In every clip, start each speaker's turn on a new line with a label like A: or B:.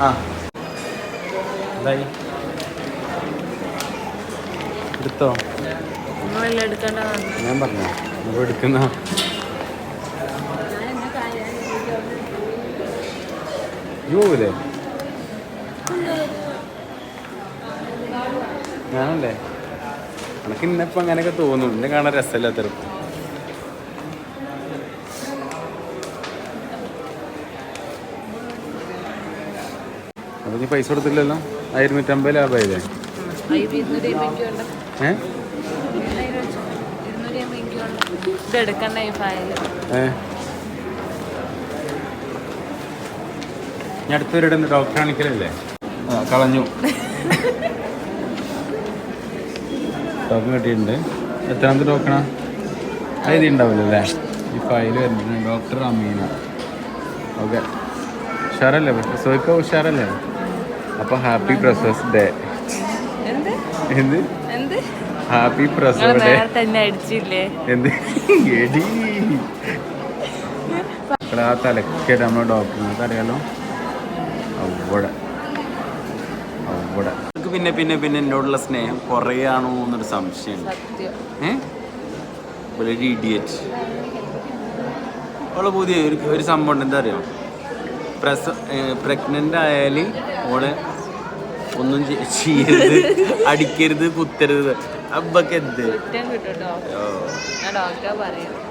A: ആ. എന്തായി? എടുത്തോ? ഞാൻ പറഞ്ഞു? എടുക്കുന്ന? ഞാനല്ലേ? എനക്ക് ഇന്നിപ്പോ അങ്ങനെയൊക്കെ തോന്നും. എന്നെ കാണാൻ രസമില്ലാത്തരും അപ്പൊ നീ പൈസ കൊടുത്തില്ലല്ലോ. ആയിരുന്നൂറ്റമ്പത് ലാഭമായില്ലേ ഏ? ഞാൻ അടുത്തൊരിടെ ഡോക്ടർ കാണിക്കലല്ലേ? കളഞ്ഞു. ടോക്കൺ കിട്ടിയിട്ടുണ്ട്. എത്രാമത്തെ ടോക്കണാ അത് ഉണ്ടാവില്ലല്ലേ ഈ ഫയൽ വരുന്നുണ്ട് ഡോക്ടർ അമീന. ഓക്കെ ഉഷാറല്ലേ? പ്രസവിക്ക ഉഷാറല്ലേ? അപ്പോൾ ഹാപ്പി പ്രസസ് ഡേ.
B: എന്ത്?
A: എന്ത്?
B: എന്ത്?
A: ഹാപ്പി പ്രസവ
B: നിങ്ങൾ
A: ഡേ.
B: തന്നെ അടിച്ചില്ലേ?
A: എന്ത്? എടി. ആ തലക്കേട് നമ്മളെ ഡോക്ടറിനൊക്കെ അറിയാലോ. അവിടെ. അവിടെ. പിന്നെ പിന്നെ പിന്നെ എന്നോടുള്ള സ്നേഹം കുറയാണോ എന്നൊരു സംശയം
B: സത്യം.
A: ഏഹ് ഒരു ഇഡിയറ്റ് അവളെ പുതിയ ഒരു ഒരു സംഭവം ഉണ്ട് എന്താ അറിയാം? പ്രസ പ്രഗ്നന്റ് ആയാൽ ഓളെ ഒന്നും ചെയ്- ചെയ്യരുത് അടിക്കരുത് കുത്തരുത്.
B: അബ്ബക്കെന്ത്? ഡോക്ടറെ പറയും.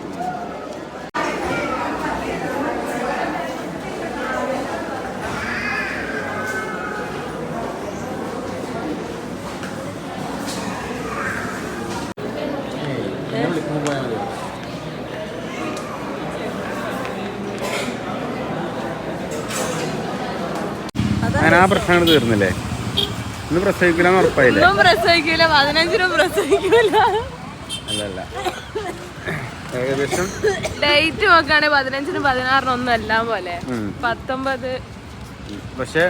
A: ആ പ്രശ്നങ്ങൾ തീർന്നില്ലേ? ഇന്ന് പ്രസവിക്കില്ല ഉറപ്പായില്ലേ?
B: പ്രസവിക്കൂല പതിനഞ്ചിനും പ്രസവിക്കൂല.
A: അല്ല അല്ല ഏകദേശം?
B: ഡേറ്റ് നോക്കുകയാണെങ്കിൽ പതിനഞ്ചിനും പതിനാറിനും ഒന്നും എല്ലാം പോലെ. പത്തൊമ്പത്.
A: പക്ഷെ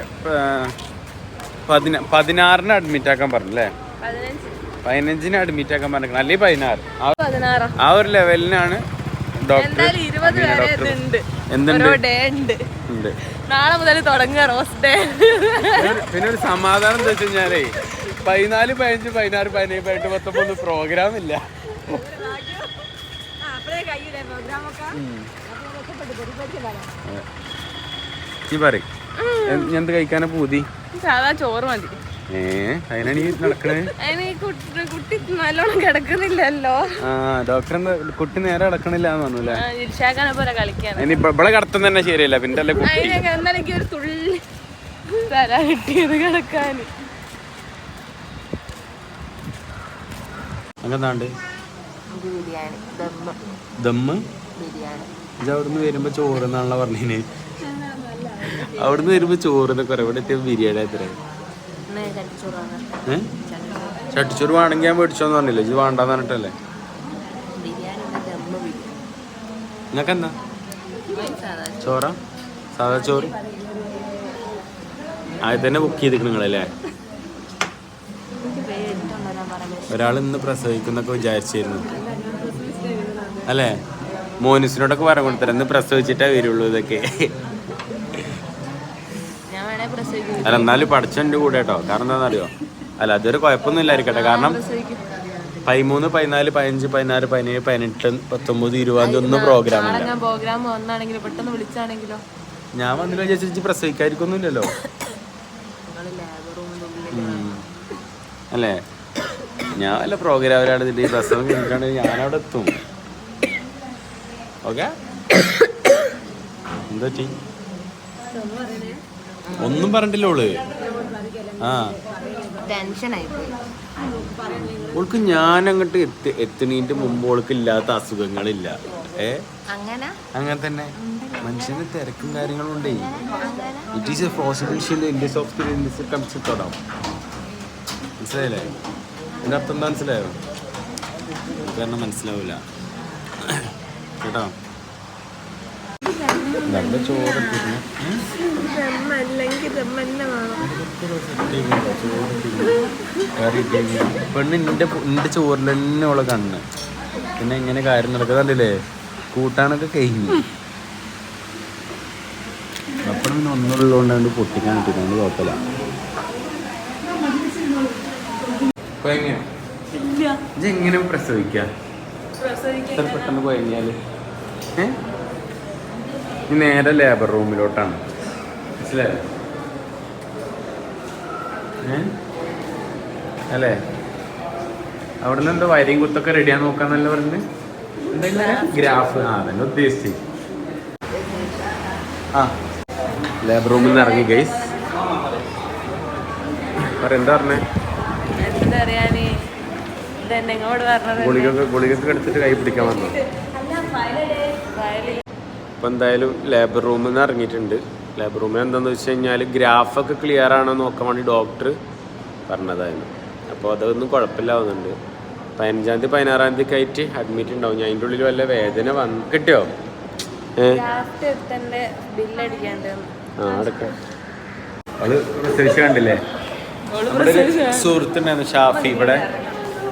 A: പതിന പതിനാറിന് അഡ്മിറ്റ് ആക്കാൻ പറഞ്ഞല്ലേ?
B: പതിനഞ്ച്.
A: പതിനഞ്ചിന് അഡ്മിറ്റ് ആക്കാൻ പറഞ്ഞു അല്ലെങ്കിൽ പതിനാറ്. ആ ഒരു ലെവലിനാണ് ഡോക്ടർ എന്തുണ്ട്?
B: ഉണ്ട്. നാളെ മുതൽ തുടങ്ങുക റോസ് ഡേ.
A: പിന്നെ ഒരു- സമാധാനം എന്താ വെച്ച് കഴിഞ്ഞാലേ പതിനാല് പതിനഞ്ച് പതിനാറ് പതിനേഴ് പതിനെട്ട് പത്തൊമ്പത് പ്രോഗ്രാം ഇല്ല. നീ പറ. എന്ത് കഴിക്കാനാ പൂതി?
B: സാധാ ചോറ് മതി. കുട്ടി കുട്ടി നല്ലോണം കിടക്കുന്നില്ലല്ലോ.
A: ഡോക്ടർ കുട്ടി നേരെ കിടക്കണില്ല ഇവിടെ കടത്തം തന്നെ ശരിയല്ല പിന്നെ അല്ലേ കുട്ടി?
B: അതിനൊക്കെ ഒരു തുള്ളി തല കിട്ടിയത് കിടക്കാൻ
A: അങ്ങനെന്താണ്ട്?
B: ബിരിയാണി ദമ്മ്.
A: ദമ്മ്?
B: ബിരിയാണി.
A: ഇത് അവിടുന്ന് വരുമ്പോ ചോറ് എന്നാണല്ലോ പറഞ്ഞിന്. അവിടുന്ന് വരുമ്പോ ചോറ് എന്നൊക്കെ പറയും ഇവിടെ എത്തിയ ബിരിയാണി എത്ര
B: ഇന്ന് ചട്ടിച്ചോറാണ്
A: ഏഹ് ചട്ടിച്ചോറ് വേണമെങ്കിൽ ഞാൻ മേടിച്ചോന്ന് പറഞ്ഞില്ല? ഇത് വേണ്ടാന്ന് പറഞ്ഞിട്ടല്ലേ?
B: നിങ്ങക്ക്
A: നിങ്ങൾക്ക് എന്താ ചോറ? സാധാ ചോറ്? ആദ്യം തന്നെ ബുക്ക് ചെയ്തിരിക്കണം നിങ്ങളല്ലേ? ഒരാൾ ഇന്ന് പ്രസവിക്കുന്നൊക്കെ വിചാരിച്ചിരുന്നു അല്ലേ? മോനിസിനോടൊക്കെ പറഞ്ഞു കൊടുത്തരാം ഇന്ന് പ്രസവിച്ചിട്ടേ വരുള്ളൂ ഇതൊക്കെ. അല്ല എന്നാലും പഠിച്ചെന്റെ കൂടെ കേട്ടോ കാരണം എന്താണെന്നറിയോ? അല്ല അതൊരു കുഴപ്പമൊന്നും ഇല്ലായിരിക്കട്ടെ കാരണം പതിമൂന്ന് പതിനാല് പതിനഞ്ച് പതിനാറ് പതിനേഴ് പതിനെട്ട് പത്തൊമ്പത് ഇരുപത് ഒന്നും പ്രോഗ്രാം
B: ഞാൻ പ്രോഗ്രാം വന്നാണെങ്കിലോ പെട്ടെന്ന് വിളിച്ചാണെങ്കിലോ?
A: ഞാൻ വന്നില്ല വിചാരിച്ചു പ്രസവിക്കാതിരിക്കൊന്നുമില്ലല്ലോ. അല്ലേ? ഞാൻ അല്ല പ്രോഗ്രാമിലാണ് ഈ പ്രസവം കഴിഞ്ഞിട്ടാണ് ഞാനവിടെ എത്തും. ഓക്കെ എന്താ ടീ ഒന്നും പറഞ്ഞിട്ടില്ല ഓൾ. ആ. ഓൾക്ക് ഞാൻ അങ്ങോട്ട് എത്തി എത്തണീന്റെ മുമ്പ് ഓൾക്ക് ഇല്ലാത്ത അസുഖങ്ങളില്ല. ഏ?
B: അങ്ങനെ?
A: തന്നെ. മനുഷ്യന് തിരക്കും കാര്യങ്ങളും ഉണ്ടേ. It is a possibility in India's of the comes തൊടാം മനസ്സിലായില്ലേ? എന്റെ അർത്ഥം എന്താ മനസ്സിലായോ? കാരണം മനസ്സിലാവില്ല കേട്ടോ? നല്ല ചോറ്? തിന്നു.
B: അല്ലെങ്കിൽ വേണം.
A: ചോറ് തിന്നു. തിന്നു. പെണ്ണ് നിന്റെ നിന്റെ ചോറിൽ തന്നെ ഉള്ള കണ്ണ്. പിന്നെ ഇങ്ങനെ കാര്യം നടക്കുന്നുണ്ടല്ലേ കൂട്ടാനൊക്കെ കഴിഞ്ഞു. അപ്പം പിന്നെ ഒന്നുള്ളതുകൊണ്ടാണ്ട് പൊട്ടിക്കാൻ പറ്റില്ല കുഴപ്പമില്ല. എങ്ങനെ പ്രസവിക്കാം? എങ്ങനെ പ്രസവിക്കുക ഇത്ര പെട്ടെന്ന് കൊയങ്ങിയാൽ ഏ? നേരെ ലേബർ റൂമിലോട്ടാണ് മനസ്സിലായോ? അല്ലേ? അവിടെ നിന്ന് എന്താ വയറിയും കുത്തൊക്കെ റെഡിയാ നോക്കാന്നല്ല എന്തെങ്കിലും ഗ്രാഫ് ആ അതന്നെ ഉദ്ദേശിച്ചു ആ ലേബർ റൂമിൽ നിന്ന് ഇറങ്ങി ഗൈസ് എന്താ പറഞ്ഞേ?
B: ഇപ്പൊ
A: ഗുളികൊക്കെ ഗുളികൊക്കെ എടുത്തിട്ട് കൈ പിടിക്കാൻ വന്നു? എന്തായാലും ലേബർ റൂമിൽ നിന്ന് ഇറങ്ങിയിട്ടുണ്ട്. ലേബർ റൂമിൽ എന്താണെന്ന് വെച്ച് കഴിഞ്ഞാൽ ഗ്രാഫൊക്കെ ക്ലിയർ ആണോ നോക്കാൻ വേണ്ടി ഡോക്ടർ പറഞ്ഞതായിരുന്നു. അപ്പോൾ അതൊന്നും കുഴപ്പമില്ലാവുന്നുണ്ട്. പതിനഞ്ചാം തീയതി പതിനാറാം തീയതി ആയിട്ട് അഡ്മിറ്റ് ഉണ്ടാവും. ഞാൻ അതിന്റെ ഉള്ളിൽ വല്ല വേദന വന്ന് കിട്ടിയോ? ആ അടക്കം പ്രസവിച്ച് കണ്ടില്ലേ? സുഹൃത്തുണ്ടായിരുന്നു ഷാഫി ഇവിടെ.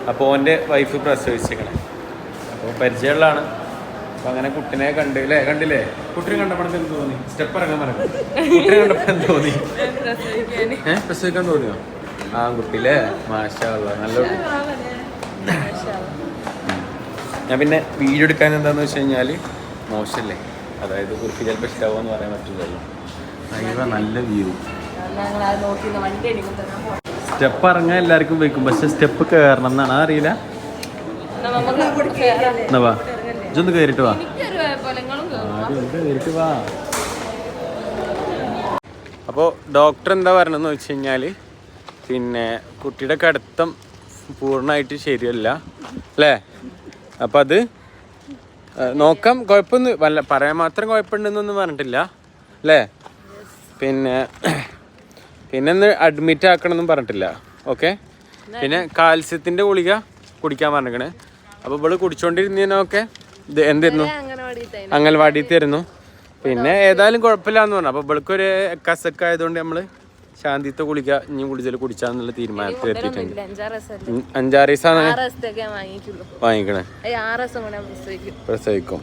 A: അപ്പോൾ ഓന്റെ വൈഫ് പ്രസവിച്ചേക്കണേ. അപ്പോൾ പരിചയമുള്ളതാണ്. അപ്പോൾ അങ്ങനെ കുട്ടിനെ കണ്ട് അല്ലേ കണ്ടില്ലേ? കുട്ടിനെ കണ്ടപ്പോൾ എന്ത് തോന്നി? സ്റ്റെപ്പ് ഇറങ്ങാൻ പറഞ്ഞു. കുട്ടിനെ കണ്ടപ്പോൾ എന്ത് തോന്നി? ഏഹ് പ്രസവിക്കാൻ തോന്നിയോ? ആ കുട്ടിയില്ലേ മാഷാ അല്ലാ, നല്ല കുട്ടി ഞാൻ പിന്നെ വീഡിയോ എടുക്കാൻ എന്താന്ന് വെച്ച് കഴിഞ്ഞാൽ മോശമല്ലേ അതായത് കുറിച്ച് ചിലപ്പോൾ എന്ന് പറയാൻ പറ്റില്ലല്ലോ. അയ്യോ നല്ല വ്യൂ സ്റ്റെപ്പ് ഇറങ്ങാൻ എല്ലാവർക്കും വെക്കും പക്ഷെ സ്റ്റെപ്പ് കയറണം എന്നാണ്. അറിയില്ല. എന്നാ വാ. ഇജൊന്ന് കയറിട്ട് വാ കയറിട്ട് വാ. അപ്പോൾ ഡോക്ടർ എന്താ പറയണമെന്ന് വെച്ച് കഴിഞ്ഞാൽ പിന്നെ കുട്ടിയുടെ കടത്തം പൂർണമായിട്ട് ശരിയല്ല അല്ലേ? അപ്പം അത് നോക്കാം കുഴപ്പമൊന്നും വല്ല പറയാൻ മാത്രം കുഴപ്പമുണ്ടെന്നൊന്നും പറഞ്ഞിട്ടില്ല അല്ലേ? പിന്നെ പിന്നെ ഒന്ന് അഡ്മിറ്റ് ആക്കണമെന്നും പറഞ്ഞിട്ടില്ല ഓക്കെ പിന്നെ കാൽസ്യത്തിന്റെ ഗുളിക കുടിക്കാൻ പറഞ്ഞിരിക്കണേ. അപ്പോൾ ഇവൾ കുടിച്ചോണ്ടിരുന്നതിനൊക്കെ ഇത് എന്തായിരുന്നു
B: അംഗനവാടി
A: അംഗൻവാടി തരുന്നു പിന്നെ ഏതായാലും കുഴപ്പമില്ലാന്ന് പറഞ്ഞു. അപ്പൊ ഇവൾക്കൊരു കസക്ക് ആയതുകൊണ്ട് നമ്മൾ ശാന്തിത്തെ കുളിക്ക ഇനി കുളിച്ചാൽ കുടിച്ചാന്നുള്ള തീരുമാനത്തിൽ എത്തിയിട്ടുണ്ട്.
B: അഞ്ചാറ്
A: ദിവസമാണ് വാങ്ങിക്കണേ?
B: പ്രസവിക്കും.
A: പ്രസവിക്കും.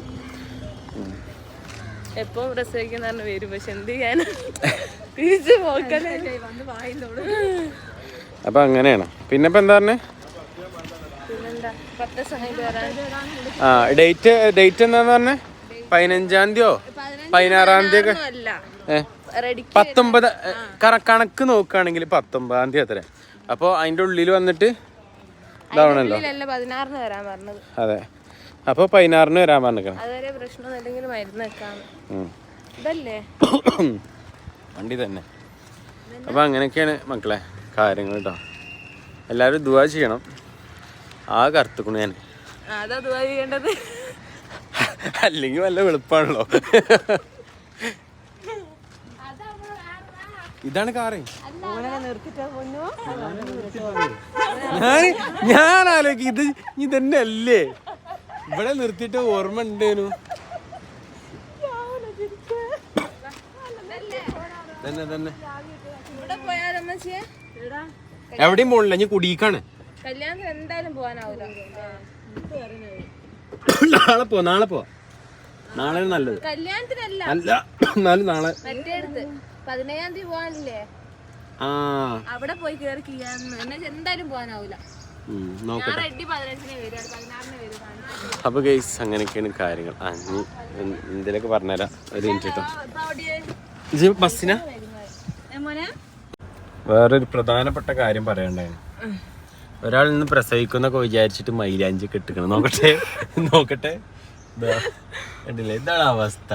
B: എപ്പം പ്രസവിക്കുന്ന പറഞ്ഞ് വരും. പക്ഷെ എന്ത് ചെയ്യാൻ? തിരിച്ചു പോക്കല്ലേ. വന്ന് വായിന്നോളൂ
A: അപ്പൊ അങ്ങനെയാണ്. പിന്നെ ഇപ്പൊ എന്താ പറഞ്ഞേ
B: പിന്നെന്താ പത്ത് ദിവസം കഴിഞ്ഞിട്ട് വരാൻ
A: ആ ഡേറ്റ് ഡേറ്റ് എന്താന്ന് പറഞ്ഞേ? പതിനഞ്ചാം തീയതിയോ? പതിനാറാം തീയതി ഒക്കെ പത്തൊമ്പത് കണക്ക് നോക്കുകയാണെങ്കിൽ പത്തൊമ്പതാം തീയതി അത്ര. അപ്പോൾ അതിന്റെ ഉള്ളിൽ വന്നിട്ട് ഇതാവണല്ലോ. അതെ. അപ്പോൾ പതിനാറിന് വരാൻ
B: പറഞ്ഞു
A: വണ്ടി തന്നെ. അപ്പോൾ അങ്ങനെയൊക്കെയാണ് മക്കളെ കാര്യങ്ങൾ കേട്ടോ എല്ലാവരും ദുവാ ചെയ്യണം. ആ കറുത്തുക്കണു ഞാൻ അല്ലെങ്കിൽ നല്ല വെളുപ്പാണല്ലോ. ഇതാണ് കാറ്. ഞാൻ ഞാൻ ആലോചിക്കും ഇത് ഇതന്നെ അല്ലേ ഇവിടെ നിർത്തിയിട്ട് ഓർമ്മ ഉണ്ടേനു. തന്നെ തന്നെ. എവിടെയും പോണില്ല ഞാൻ കുടിക്കാണ്.
B: കല്യാണത്തിന് എന്തായാലും പോകാനാവൂല
A: നാളെ പോ നാളെ പോ. നാളെ നല്ലത്.
B: കല്യാണത്തിനല്ല.
A: അല്ല എന്നാലും നാളെ.
B: മറ്റേ അടുത്ത്. പതിനേഴാം തീയതി പോകാനില്ലേ
A: ആ.
B: അവിടെ പോയി കേറി ചെയ്യാന്ന് എന്നെ എന്തായാലും പോകാനാവൂല.
A: അപ്പൊ ഗൈസ് അങ്ങനെയൊക്കെയാണ് കാര്യങ്ങൾ. ആ നീ എന്തിലൊക്കെ പറഞ്ഞുതരാം. ഒരു മിനിറ്റ് കേട്ടോ ബസ്സിനാ വേറൊരു പ്രധാനപ്പെട്ട കാര്യം പറയണ്ടായിരുന്നു ഒരാൾ ഇന്ന് പ്രസവിക്കുന്നൊക്കെ വിചാരിച്ചിട്ട് മൈലാഞ്ചി കെട്ടിക്കണം നോക്കട്ടെ നോക്കട്ടെ. കണ്ടില്ലേ? ഇതാണ് അവസ്ഥ.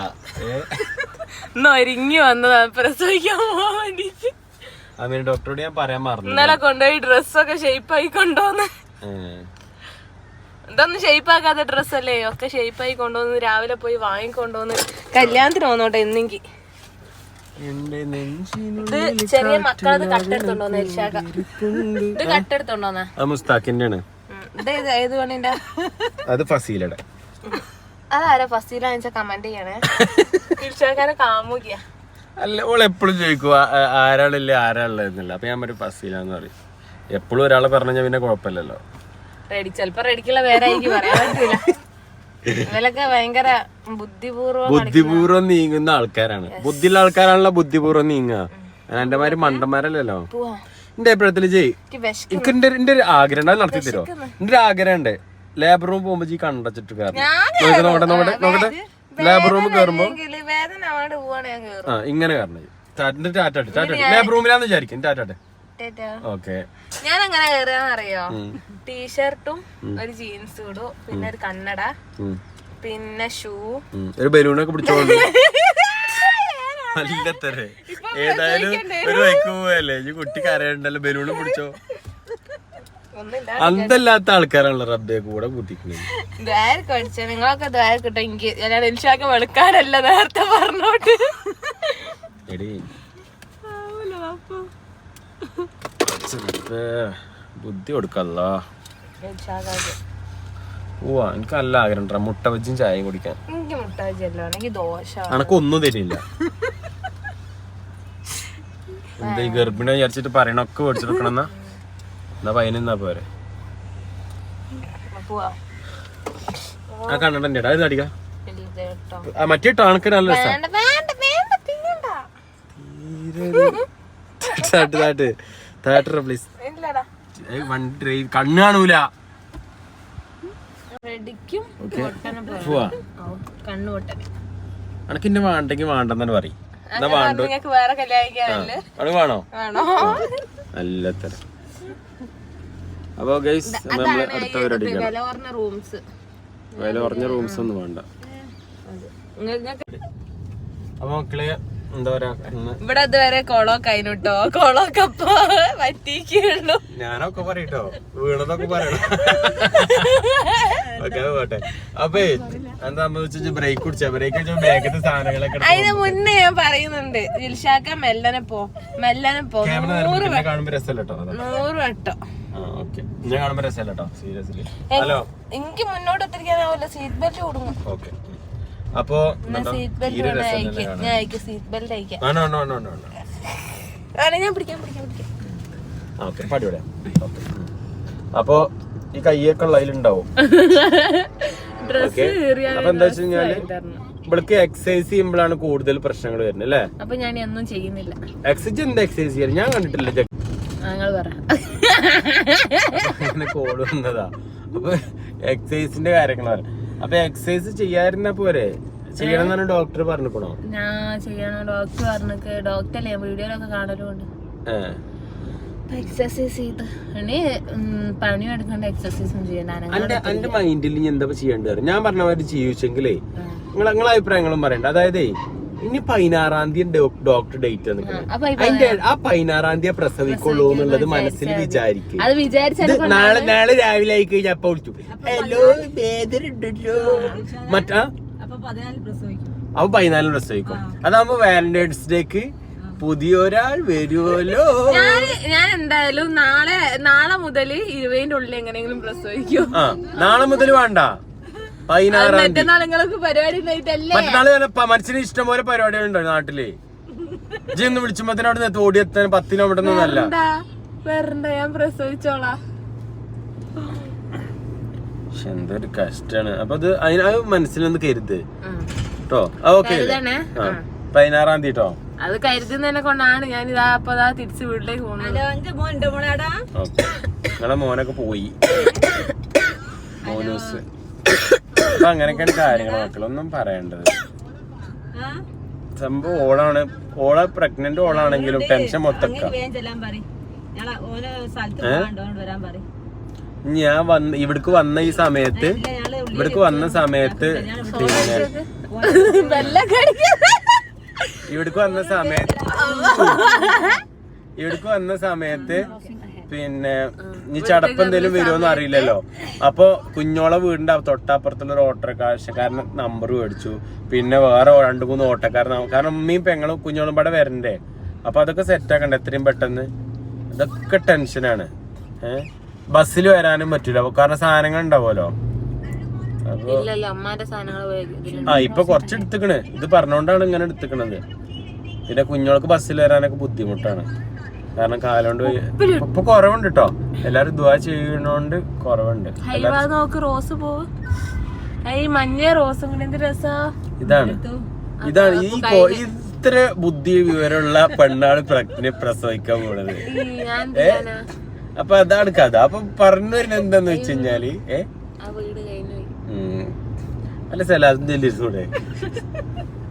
B: ഒരുങ്ങി വന്നതാ. പ്രസവിക്കാൻ പോവാൻ വേണ്ടിട്ട്.
A: അങ്ങനെ ഡോക്ടറോട് ഞാൻ പറയാൻ മറന്നു.
B: ഇന്നലെ കൊണ്ടുപോയി ഡ്രസ്സൊക്കെ ഷേപ്പായി കൊണ്ടുവന്ന്. ഇതൊന്നും ഷേപ്പാക്കാത്ത ഡ്രസ്സല്ലേ? ഒക്കെ ഷേപ്പായി കൊണ്ടുവന്ന് രാവിലെ പോയി വാങ്ങിക്കൊണ്ടുവന്ന്. കല്യാണത്തിന് പോന്നോട്ടെ എന്നെങ്കി
A: എന്റെ നെഞ്ചിനു
B: ഇത് ചെറിയ മക്കളത് കട്ടെടുത്തോണ്ടോന്ന് എൽഷാക്ക ഇത് കട്ടെടുത്തോണ്ടോന്നാ?
A: അത് മുസ്താഖിന്റെ ആണ്
B: ഇത് ഏത് ഏത് പണിന്റെ?
A: അത് ഫസീലയുടെ.
B: അതാരാ ഫസ്റ്റിൽ വാങ്ങിച്ച കമന്റ് ചെയ്യണേ? ഇർഷാക്കാരെ കാമുകിയ.
A: അല്ല ഓൾ എപ്പോഴും ചോദിക്കും ആരാളില്ല ആരാളുള്ളതെന്നില്ല അപ്പൊ ഞാൻ പറയും ഫസീലാന്ന് പറയും. എപ്പോഴും ഒരാളെ പറഞ്ഞു പിന്നെ കുഴപ്പമില്ലല്ലോ.
B: റെഡി ചെലപ്പോ റെഡിക്കുള്ള വേറെ പറയാൻ പറ്റൂല. ഭയങ്കര ബുദ്ധിപൂർവം
A: ബുദ്ധിപൂർവം നീങ്ങുന്ന ആൾക്കാരാണ്. ബുദ്ധിയുള്ള ആൾക്കാരാണല്ലോ ബുദ്ധിപൂർവം നീങ്ങുക. എന്റെ മാതിരി മണ്ടന്മാരല്ലല്ലോ. എന്റെ അഭിപ്രായത്തിൽ ജയ്
B: എനിക്ക്
A: എന്റെ എന്റെ ഒരു ആഗ്രഹം നടത്തി തരുമോ എന്റെ ഒരു ആഗ്രഹം ഉണ്ട്. ലേബർ റൂം പോകുമ്പോ ജി കണ്ടച്ചിട്ട് കയറണം നോക്കട്ടെ നോക്കട്ടെ ലേബർ റൂം കയറുമ്പോ ആ ഇങ്ങനെ കയറണം ടാറ്റ ടാറ്റ ടാറ്റ ലേബർ റൂമിലാന്ന് വിചാരിക്കും. Tata okay.
B: ഞാൻ അങ്ങനെ കയറുകയെന്ന് അറിയോ ടീഷർട്ടും ഒരു ജീൻസ് ഇടും. പിന്നെ ഒരു കണ്ണട. പിന്നെ ഷൂ
A: ഒരു ബലൂണൊക്കെ പിടിച്ചോണ്ട് നല്ല തരേ ഏതായാലും ഒരു പോവല്ലേ? ഈ കുട്ടി കരയണ്ടല്ലോ. ബലൂണും പിടിച്ചോ. അന്തല്ലാത്ത ആൾക്കാരാണല്ലോ റബ്ബെ കൂടെ
B: അടിച്ച നിങ്ങളൊക്കെ ദ്വാരക്കിട്ടോ എനിക്ക് ഞാൻ വെളുക്കാനല്ല നേരത്തെ പറഞ്ഞോട്ട്.
A: എടി. ബുദ്ധി കൊടുക്കല്ല. പോവാ എനിക്ക് നല്ല ആഗ്രഹം മുട്ട വെച്ചും ചായയും കുടിക്കാൻ.
B: എനിക്ക് ഒന്നും ദോശ.
A: തരില്ല. എന്താ ഈ ഗർഭിണി വിചാരിച്ചിട്ട് പറയണൊക്കെ മേടിച്ചു കൊടുക്കണമെന്നാ എന്നാ പതിനെന്നാ പോരെ? ആ അത് അടിക്ക. മറ്റേ ടാണക്ക് നല്ല രസാ.
B: തിന്നണ്ട
A: താട്ട്. താട്ട് താട്ടറ പ്ലീസ് വണ്ടി കണ്ണ് കാണൂല.
B: റെഡിക്കും പൊട്ടനെ പോലെ.
A: പോവാ.
B: ഓ, കണ്ണു പൊട്ടനെ
A: അനക്ക് ഇന്നെ വേണ്ടെങ്കിൽ വേണ്ടെന്നാണ് പറയും. എന്നാ വേണ്ട അത് വേണോ? നല്ല തരം അപ്പൊ ഗൈസ് നമ്മൾ അടുത്ത
B: റൂംസ്
A: വില കുറഞ്ഞ റൂംസ് ഒന്നും വേണ്ട. അപ്പൊ മക്കളെ എന്താ പറയാ
B: ഇവിടെ ഇതുവരെ കൊളോ അതിനുട്ടോ കൊളോക്ക് ഇപ്പൊ പറ്റിക്കുള്ളൂ
A: ഞാനൊക്കെ പറയട്ടോ. വീണതൊക്കെ പറയണം. ഓക്കെ പോട്ടെ. അപ്പേ എന്താ വെച്ചാൽ ബ്രേക്ക് കുടിച്ചാ? ബ്രേക്ക് കുടിച്ച? ബാഗത്തെ സാധനങ്ങളൊക്കെ
B: അതിന് മുന്നേ ഞാൻ പറയുന്നുണ്ട്. ദിൽഷാക്ക മെല്ലനെ പോ. മെല്ലനെ പോ.
A: നൂറ് കാണുമ്പോ രസമല്ല കേട്ടോ
B: നൂറ് വട്ടം.
A: ആ ഓക്കെ. ഞാൻ കാണുമ്പോ രസമല്ല സീരിയസ്ലി ഹലോ
B: എനിക്ക് മുന്നോട്ട് എത്തിരിക്കാനാവില്ല സീറ്റ് ബെൽറ്റ് കൊടുക്കും
A: ഓക്കെ. അപ്പോ അപ്പോ ഈ കയ്യൊക്കെ ഉള്ള അതിലുണ്ടാവും അപ്പൊ എന്താ വെച്ച് കഴിഞ്ഞാൽ എക്സസൈസ് ചെയ്യുമ്പോഴാണ് കൂടുതൽ പ്രശ്നങ്ങൾ വരുന്നത് അല്ലേ?
B: അപ്പൊ ഞാൻ ഒന്നും ചെയ്യുന്നില്ല.
A: എക്സസൈസ് എന്താ എക്സസൈസ് ചെയ്യാൻ ഞാൻ കണ്ടിട്ടില്ല കോൾ വന്നതാ. അപ്പൊ എക്സസൈസിന്റെ കാര്യങ്ങൾ പറയാം അപ്പൊ എക്സസൈസ് ചെയ്യാതിരുന്ന പോരെ? ചെയ്യണം എന്നാണ് ഡോക്ടർ പറഞ്ഞിക്കണോ?
B: ഞാൻ ചെയ്യണോ. ഡോക്ടർ പറഞ്ഞിട്ട് ഡോക്ടറല്ലേ വീഡിയോയിലൊക്കെ കാണലുണ്ട്. എക്സസൈസ് ചെയ്ത്. ഇനി പണി എടുക്കേണ്ട എക്സസൈസും ചെയ്യണ്ട.
A: മൈൻഡിൽ എന്താ ചെയ്യേണ്ടത്? ഞാൻ പറഞ്ഞ മാതിരി ജീവിച്ചെങ്കിലേ നിങ്ങൾ നിങ്ങളെ അഭിപ്രായങ്ങളും പറയണ്ട. അതായത് ഇനി പതിനാറാം തീയതി ഡോക്ടർ ഡേറ്റ് അതിന്റെ ആ പതിനാറാം തീയതി പ്രസവിക്കുള്ളൂ എന്നുള്ളത് മനസ്സിൽ വിചാരിക്കും. നാളെ നാളെ രാവിലെ ആയി കഴിഞ്ഞാൽ അപ്പൊ വിളിച്ചു. ഹലോ വേദന ഉണ്ടല്ലോ മറ്റാ അപ്പൊ പതിനാലിന് പ്രസവിക്കും. അതാകുമ്പോ വാലന്റൈൻസ് ഡേക്ക് പുതിയൊരാൾ വരുമല്ലോ
B: ഞാൻ ഞാൻ എന്തായാലും നാളെ നാളെ മുതൽ ഇരുപതിന്റെ ഉള്ളിൽ എങ്ങനെയെങ്കിലും പ്രസവിക്കും.
A: നാളെ മുതൽ വേണ്ട. പതിനാറാം തീയതി.
B: പോലെ പരിപാടി ഉണ്ടായിട്ടല്ലേ
A: മറ്റന്നാൾ പ- പരിപാടികളുണ്ടോ നാട്ടിൽ. ജി ഒന്ന് വിളിച്ചുമ്പത്തിന് അവിടെ നിന്ന് ഓടിയെത്താൻ പത്ത് കിലോമീറ്റർ ഒന്നല്ല
B: ഞാൻ പ്രസവിച്ചോളാം.
A: പക്ഷെ എന്തൊരു കഷ്ടാണ്. അപ്പൊ അത് അതിന് അത് മനസ്സിലൊന്ന് കരുത്. കേട്ടോ ആ ഓക്കെ.
B: കരുതണേ.
A: പതിനാറാം തീയതി കേട്ടോ
B: അത് കരുതുന്നതിനെ കൊണ്ടാണ് ഞാൻ ഇതാ അപ്പൊ ഇതാ തിരിച്ച് വീട്ടിലേക്ക് പോകുന്നത്
A: നിങ്ങളെ മോനൊക്കെ പോയി. മോനൂസ്. അപ്പൊ അങ്ങനെയൊക്കെയാണ് കാര്യങ്ങൾ മക്കളൊന്നും പറയേണ്ടത്. സംഭവം ഓളാണ്. ഓള പ്രഗ്നന്റ് ഓളാണെങ്കിലും ടെൻഷൻ മൊത്തക്ക. ഞാൻ വന്ന് ഇവിടക്ക് വന്ന ഈ സമയത്ത് ഇവിടക്ക് വന്ന സമയത്ത് പിന്നെ ഇവിടക്ക് വന്ന സമയത്ത് ഇവിടക്ക് വന്ന സമയത്ത് പിന്നെ ഇനി ചടപ്പ് എന്തെങ്കിലും വരുമോന്ന് അറിയില്ലല്ലോ. അപ്പൊ കുഞ്ഞോളെ വീടിന്റെ തൊട്ടപ്പുറത്തുള്ള ഒരു നമ്പർ മേടിച്ചു. പിന്നെ വേറെ രണ്ട് മൂന്ന് ഓട്ടോക്കാരൻ കാരണം ഉമ്മയും പെങ്ങളും കുഞ്ഞോളും പാടെ വരണ്ടേ? അപ്പൊ അതൊക്കെ സെറ്റ് ആക്കണ്ട? എത്രയും പെട്ടെന്ന്? ഇതൊക്കെ ടെൻഷനാണ് ഏഹ് ബസ്സിൽ വരാനും പറ്റൂല. കാരണം സാധനങ്ങൾ ഉണ്ടാവുമല്ലോ. ആ ഇപ്പൊ കുറച്ച് എടുത്തുക്കണ്. ഇത് പറഞ്ഞോണ്ടാണ് ഇങ്ങനെ എടുത്തുക്കണത്. പിന്നെ കുഞ്ഞോൾക്ക് ബസ്സിൽ വരാനൊക്കെ ബുദ്ധിമുട്ടാണ്. കാരണം കാലോണ്ട് ഇപ്പൊ- ഇപ്പൊ കുറവുണ്ട് കേട്ടോ എല്ലാരും ദ്വാ ചെയ്യണോണ്ട് കുറവുണ്ട്.
B: നോക്ക് റോസ് പോവും. മഞ്ഞ റോസും കൂടി. എന്ത് രസാ?
A: ഇതാണ്. ഇതാണ് ഈ ഇത്ര ബുദ്ധി വിവരമുള്ള പെണ്ണാണ് പ്രജ്ഞ പ്രസവിക്കാൻ പോണത്.
B: ഏ?
A: അപ്പൊ അതാണ് കഥ. അപ്പൊ പറഞ്ഞു വരുന്നത് എന്താന്ന് വെച്ച് കഴിഞ്ഞാൽ ഏ. അല്ല ചെല്ലിരുന്നൂടെ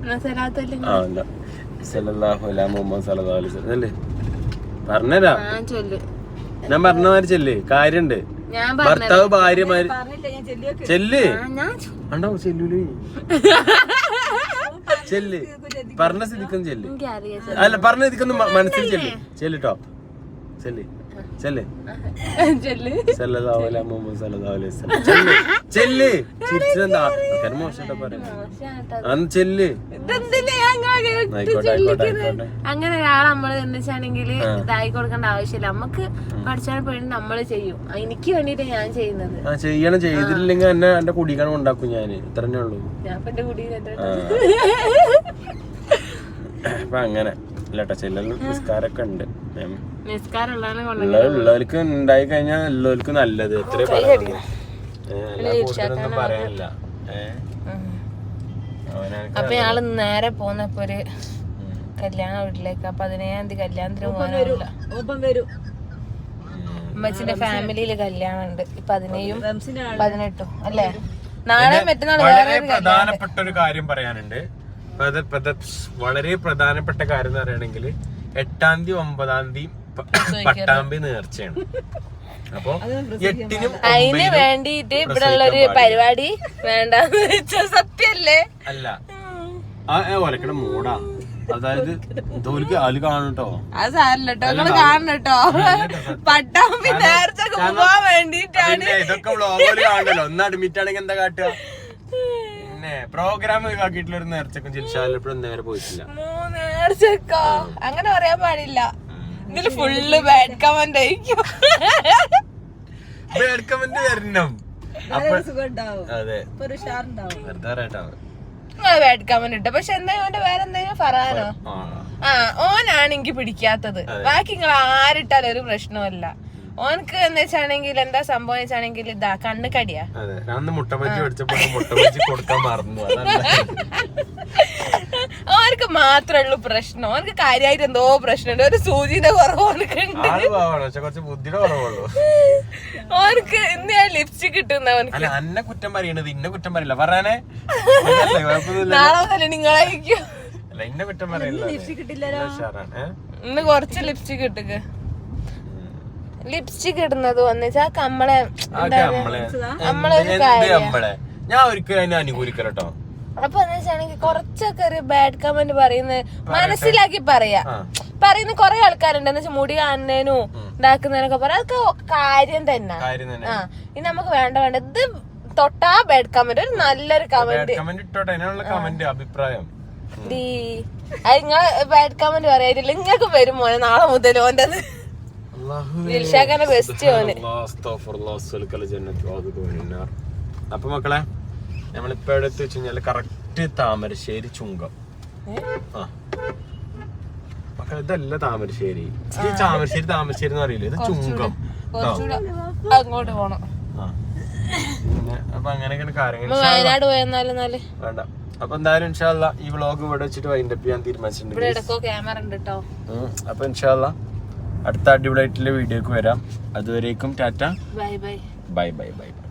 B: എന്നാ
A: ആ സലാഹു അലാ മുഹമ്മദ് സലഹ് അലൈഹി അല്ലേ പറഞ്ഞരാ.
B: ഞാൻ
A: പറഞ്ഞ മാതിരി ചെല്ലേ. കാര്യണ്ട്. ഭർത്താവ് ഭാര്യമാര് ചെല്ല്. ഉണ്ടോ ചെല്ലൂലേ? ചെല്ല്. പറഞ്ഞ സ്ഥിതിക്കൊന്നും ചെല്ല്. അല്ല പറഞ്ഞ സ്ഥിതിക്കൊന്നും മനസ്സിൽ ചെല്ല്. ചെല്ലിട്ടോ ചെല്ല്. ചെല്ല്. സല്ലല്ലാഹു അലാ മുഹമ്മദ് സല്ലല്ലാഹു അലൈഹി വസല്ലം. ചെല്ല്. ചെല്ല്. ചിരിച്ചെന്താ ആൾക്കാര് മോശമായിട്ടാ പറയുന്നത് അന്ന് ചെല്ല്.
B: ഞാൻ അങ്ങനെ ഒരാൾ നമ്മൾ എന്താണെങ്കിൽ ഇതായി കൊടുക്കേണ്ട ആവശ്യമില്ല. നമുക്ക് പഠിച്ചാൽ വേണ്ടി നമ്മൾ ചെയ്യും. എനിക്ക് വേണ്ടിട്ട് ഞാൻ ചെയ്യുന്നത്.
A: ചെയ്യണം. ചെയ്തില്ലെങ്കിൽ എന്നെ എന്റെ കുടിക്കണം ഉണ്ടാക്കും ഞാൻ. ഇത്രന്നെ ഉള്ളൂ.
B: ഞാൻ എന്റെ കുടിയിൽ
A: അപ്പൊ അങ്ങനെ. ഇല്ലട്ടോ ചെല്ലലും നിസ്കാരൊക്കെ ഉണ്ട്. ഉം.
B: നിസ്കാരം ഉള്ളവനെ കൊണ്ട്
A: ഉള്ള ഉള്ളവർക്ക് ഉണ്ടായി കഴിഞ്ഞാൽ ഉള്ളവർക്ക് നല്ലത്. എത്ര കൂടുതലൊന്നും പറയാനില്ല.
B: അപ്പൊ ഞങ്ങൾ നേരെ പോന്നപ്പോ ഒരു കല്യാണ വീട്ടിലേക്ക്. അപ്പൊ പതിനേഴാം തീയതി കല്യാണത്തിന് പോകാനുള്ള അമ്മച്ചിന്റെ ഫാമിലിയിൽ കല്യാണം ഉണ്ട് പതിനേഴും പതിനെട്ടും. അല്ലേ? നാളെ മറ്റന്നാൾ വേറെ
A: വളരെ പ്രധാനപ്പെട്ട ഒരു കാര്യം പറയാനുണ്ട്. വളരെ പ്രധാനപ്പെട്ട കാര്യം എന്ന് പറയുകയാണെങ്കിൽ എട്ടാം തീയതി ഒമ്പതാം തീയതി പട്ടാമ്പി നേർച്ചയാണ്. അപ്പൊ എട്ടിനും
B: അതിന് വേണ്ടിട്ട് ഇവിടെ ഉള്ളൊരു പരിപാടി വേണ്ട വെച്ച സത്യല്ലേ?
A: അല്ല. ആ ഒലക്കട മൂടാ. അതായത് തോൽക്ക് ആൽ കാണട്ടോ
B: അത് സാരല്ലോ കാണട്ടോ നിങ്ങൾ പട്ടാമ്പി നേർച്ച പോവാൻ വേണ്ടിട്ടാണ്
A: ഇതൊക്കെ ഒന്ന് അഡ്മിറ്റ് ആണെങ്കിൽ എന്താ കാട്ടുക? പിന്നെ പ്രോഗ്രാം ഒഴിവാക്കിയിട്ടുള്ള ഒരു നേർച്ചക്കും ജിൽഷാലിൽ ഇപ്പോഴും നേരെ പോയിട്ടില്ല.
B: അങ്ങനെ പറയാൻ പാടില്ല. ഇതിൽ ഫുള്ള് ബാഡ് കമന്റ് ആയിരിക്കും.
A: ബാഡ് കമന്റ് വരണം.
B: ബാഡ് കമന്റ് ഇട്ടോ. പക്ഷെ എന്താ ഓന്റെ വേറെ എന്തെങ്കിലും ഫറാനോ
A: ആ.
B: ആ ഓനാണ് എനിക്ക് പിടിക്കാത്തത്. ബാക്കി നിങ്ങൾ ആരിട്ടാലും ഒരു പ്രശ്നമല്ല ഓനക്ക് എന്ന് വെച്ചാണെങ്കിൽ എന്താ സംഭവം വെച്ചാണെങ്കിൽ ഇതാ കണ്ണ് കടിയാ.
A: അന്ന് കൊടുക്കാൻ മറന്നു അതല്ല.
B: ഓനക്ക് മാത്രമേ ഉള്ളൂ പ്രശ്നം. ഓനക്ക് കാര്യമായിട്ട് എന്തോ പ്രശ്നമുണ്ട്. ഒരു സൂചിന്റെ കുറവ്
A: കുറവുള്ളൂ.
B: ഓനക്ക് ഇന്ന് ഞാൻ ലിപ്സ്റ്റിക് കിട്ടുന്ന ഓനക്ക്
A: അന്നെ കുറ്റം പറയണത് ഇന്ന കുറ്റം പറയില്ല. പറയാനേ
B: നാളെ മുതൽ നിങ്ങളായിരിക്കും.
A: അല്ല ഇന്നെ കുറ്റം പറയില്ല. ഉഷാറാണ്.
B: ഇന്ന് കുറച്ച് ലിപ്സ്റ്റിക് ഇട്ടുക ലിപ്സ്റ്റിക് ഇടുന്നത് വന്നുവെച്ചാ കമ്മളെ
A: നമ്മളെ
B: നമ്മളെ ഒരു
A: എന്ത് എന്ത് നമ്മളെ ഞാൻ ഒരിക്കലും അതിനെ അനുകൂലിക്കലട്ടോ.
B: അപ്പൊ എന്ന് വെച്ചാണെങ്കിൽ കുറച്ചൊക്കെ ഒരു ബാഡ് കമന്റ് പറയുന്നത് മനസ്സിലാക്കി പറയാ. പറയുന്ന കൊറേ ആൾക്കാരുണ്ട്. എന്ന് വെച്ചാൽ മുടി കാണുന്നതിനും ഇതാക്കുന്നതിനൊക്കെ പറയാം. അതൊക്കെ കാര്യം തന്നെ.
A: കാര്യം തന്നെ.
B: ആ. ഇനി നമുക്ക് വേണ്ട വേണ്ട. ഇത് തൊട്ടാ ബാഡ് കമന്റ് ഒരു നല്ലൊരു കമന്റ്
A: കമന്റ് ഇട്ടോട്ടെ. അതിനുള്ള കമന്റ് അഭിപ്രായം.
B: ഡീ. അത് നിങ്ങൾ ബാഡ് കമന്റ് പറയാറില്ല നിങ്ങൾക്ക് വരും മോനെ നാളെ മുതൽ ഓന്റെ
A: അപ്പൊ മക്കളെ നമ്മളിപ്പോ എടുത്ത് വെച്ച് കഴിഞ്ഞാൽ കറക്റ്റ് താമരശ്ശേരി ചുങ്കം. ആ. മക്കളെ ഇതല്ല താമരശ്ശേരി. ഈ താമരശ്ശേരി താമരശ്ശേരി എന്ന് അറിയില്ല ഇത് ചുങ്കം.
B: അങ്ങോട്ട് പോണം.
A: ആ. പിന്നെ അപ്പൊ അങ്ങനെയൊക്കെയാണ് കാര്യങ്ങൾ
B: നമ്മ വയനാട് പോയെന്നാലും എന്നാൽ?
A: വേണ്ട. അപ്പൊ എന്തായാലും ഇൻഷാല്ല ഈ വ്ളോഗ് ഇവിടെ വെച്ചിട്ട് വൈൻഡപ്പ് ചെയ്യാൻ തീരുമാനിച്ചിട്ടുണ്ട്. അപ്പൊ ഇൻഷാല്ല അടുത്ത അടിപൊളിയായിട്ടുള്ള വീഡിയോക്ക് വരാം. അതുവരേക്കും tata.
B: Bye bye
A: bye bye bye bye